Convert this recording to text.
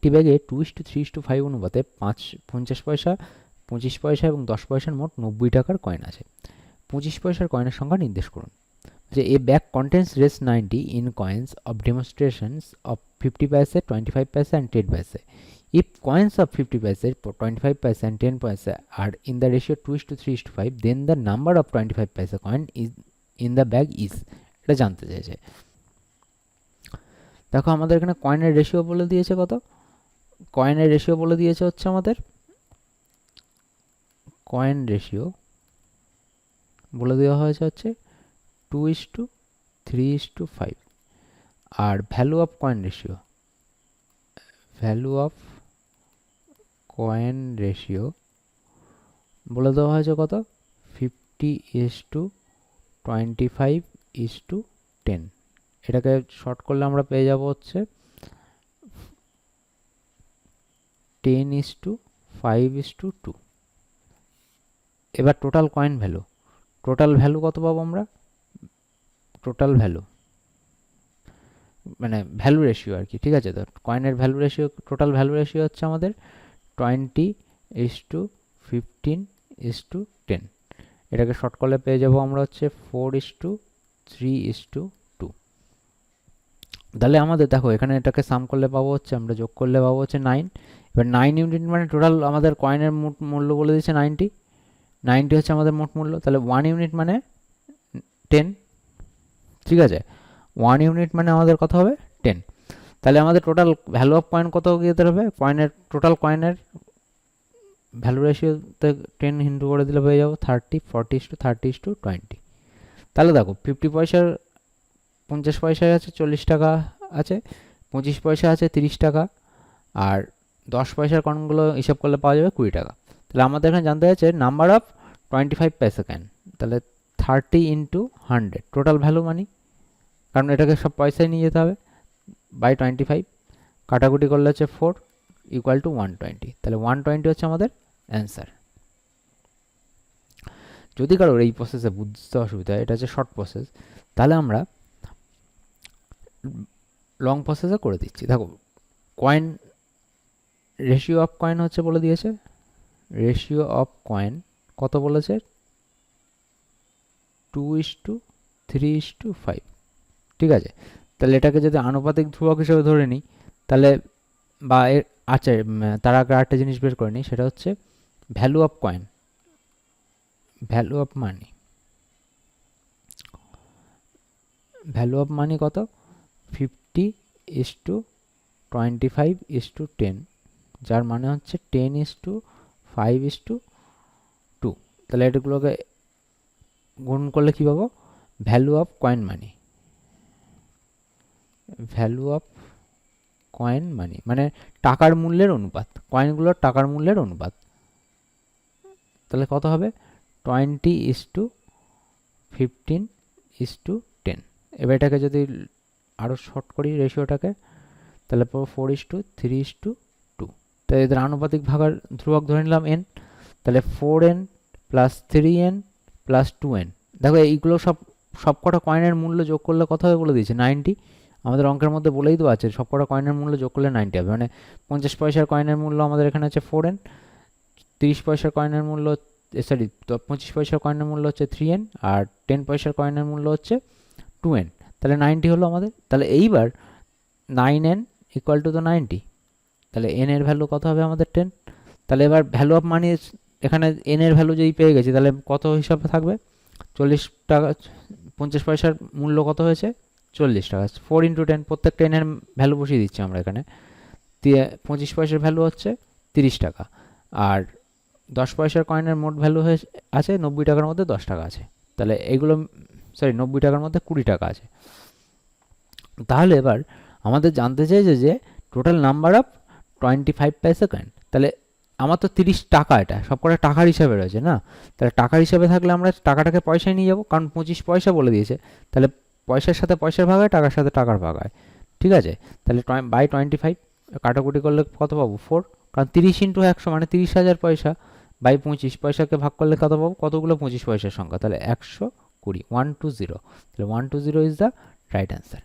একটি ব্যাগে two is to three is to five অনুপাতে পাঁচ পঞ্চাশ পয়সা পঁচিশ পয়সা এবং দশ পয়সার মোট নব্বই টাকার কয়েন আছে। পঁচিশ পয়সার কয়েনের সংখ্যা নির্দেশ করুন। যে a bag contains Rs ninety in coins of demonstrations of fifty paisa twenty five paisa and ten paisa If coins of 50 paise, 25 paise and 10 paise are in the ratio 2 to three 3 is to 5, then the number of 25 paise coin is in the bag is এটা জানতে চাইছে। দেখো আমাদের এখানে কয়েনের ratio বলে দিয়েছে কত? কয়েনের রেশিও বলে দিয়েছে হচ্ছে আমাদের? কয়েন রেশিও বলে দেওয়া হয়েছে হচ্ছে two is to three is to five R value of coin ratio value of coin ratio বলে দেওয়া হয়েছে কত? Fifty is to twenty five is to ten এটাকে শর্ট করলে আমরা পেয়ে যাব হচ্ছে ten is to five is to two এবার total coin value total value কত পাবো আমরা? টোটাল ভ্যালু মানে ভ্যালু রেশিও আর কি, ঠিক আছে? তো কয়েনের value ratio total value ratio হচ্ছে আমাদের twenty is to fifteen is to ten এটাকে শর্ট করলে পেয়ে যাব আমরা হচ্ছে four is to three is to two তাহলে আমাদের দেখো, এখানে এটাকে সাম করলে পাবো হচ্ছে, আমরা যোগ করলে পাবো হচ্ছে নাইন এবার নাইন ইউনিট মানে টোটাল আমাদের কয়েনের মোট মূল্য বলে দিচ্ছে নাইনটি নাইনটি হচ্ছে আমাদের মোট মূল্য, তাহলে ওয়ান ইউনিট মানে টেন ঠিক আছে? ওয়ান ইউনিট মানে আমাদের কত হবে? টেন তাহলে আমাদের টোটাল ভ্যালু অফ কয়েন কত যেতে হবে? কয়েনের টোটাল কয়েনের ভ্যালু রেশিওতে টেন হিন্টু করে দিলে পেয়ে যাব thirty forty to thirty to twenty তাহলে দেখো ফিফটি পয়সার পঞ্চাশ পয়সায় আছে, চল্লিশ টাকা আছে, পঁচিশ পয়সা আছে, তিরিশ টাকা। আর দশ পয়সার কয়েনগুলো হিসাব করলে পাওয়া যাবে কুড়ি টাকা। তাহলে আমাদের এখানে জানতে হচ্ছে number of twenty five paisa can তাহলে thirty into hundred total value money কারণ এটাকে সব পয়সায় নিয়ে যেতে হবে বাই টোয়েন্টি ফাইভ কাটাকুটি করলে হচ্ছে four equal to one twenty তাহলে ওয়ান টোয়েন্টি হচ্ছে আমাদের অ্যান্সার যদি কারোর এই প্রসেসে বুঝতে অসুবিধা হয়, এটা হচ্ছে শর্ট প্রসেস তাহলে আমরা লং প্রসেসে করে দিচ্ছি। দেখো কয়েন রেশিও অফ কয়েন হচ্ছে বলে দিয়েছে? রেশিও অফ কয়েন কত বলেছে? Two is to three is to five ঠিক আছে? তাহলে এটাকে যদি আনুপাতিক ধ্রুবক হিসেবে ধরে নিই, তাহলে বা এর আচ্ছা তার আগে আরেকটা জিনিস বের করে নিই, সেটা হচ্ছে value of coin value of money value of money কত? Fifty is to twenty five is to ten যার মানে হচ্ছে ten is to five is to two তাহলে এটাগুলোকে গুণ করলে কী পাবো? Value of coin money value of coin money মানে টাকার মূল্যের অনুপাত। কয়েনগুলোর টাকার মূল্যের অনুপাত। তাহলে কত হবে? Twenty is to fifteen is to ten এবার এটাকে যদি আরও শর্ট করি রেশিওটাকে তাহলে পাবো four is to three is to two এদের আনুপাতিক ভাগার ধ্রুবক ধরে নিলাম এন তাহলে four N plus three N plus two N দেখো, এইগুলো সব সব কটা কয়েনের মূল্য যোগ করলে কত হবে বলে দিয়েছে? নাইনটি আমাদের অঙ্কের মধ্যে বলেই তো আছে সব কটা কয়েনের মূল্য যোগ করলে নাইনটি হবে। মানে পঞ্চাশ পয়সার কয়েনের মূল্য আমাদের এখানে আছে ফোর এন তিরিশ পয়সার কয়েনের মূল্য সরি তো পঁচিশ পয়সার কয়েনের মূল্য হচ্ছে থ্রি এন আর টেন পয়সার কয়েনের মূল্য হচ্ছে টু এন তাহলে নাইনটি হলো আমাদের। তাহলে এইবার nine N equal to the ninety তাহলে এন এর ভ্যালু কত হবে আমাদের টেন তাহলে এবার ভ্যালু অফ মানি এখানে এন এর ভ্যালু যদি পেয়ে গেছি, তাহলে কত হিসাবে থাকবে? চল্লিশ টাকা, পঞ্চাশ পয়সার মূল্য কত হয়েছে? চল্লিশ টাকা। ফোর ইন্টু টেন প্রত্যেকটা এনের ভ্যালু বসিয়ে দিচ্ছি আমরা এখানে। পঁচিশ পয়সার ভ্যালু হচ্ছে তিরিশ টাকা। আর দশ পয়সার কয়েনের মোট ভ্যালু হয়ে আছে নব্বই টাকার মধ্যে দশ টাকা আছে। তাহলে এগুলো সরি নব্বই টাকার মধ্যে কুড়ি টাকা আছে। তাহলে এবার আমাদের জানতে চাইছে যে total number of twenty five paisa coin তাহলে আমার তো তিরিশ টাকা এটা সব কটা টাকার হিসাবে রয়েছে না? তাহলে টাকার হিসাবে থাকলে আমরা টাকাটাকে পয়সায় নিয়ে যাব, কারণ পঁচিশ পয়সা বলে দিয়েছে। তাহলে পয়সার সাথে পয়সার ভাগ হয়, টাকার সাথে টাকার ভাগ হয়। ঠিক আছে? তাহলে বাই টোয়েন্টি ফাইভ কাটাকুটি করলে কত পাবো? ফোর কারণ তিরিশ ইন্টু একশো মানে তিরিশ হাজার পয়সা। বাই পঁচিশ পয়সাকে ভাগ করলে কত পাবো? কতগুলো পঁচিশ পয়সার সংখ্যা? তাহলে একশো কুড়ি ওয়ান টু জিরো তাহলে one two zero is the right answer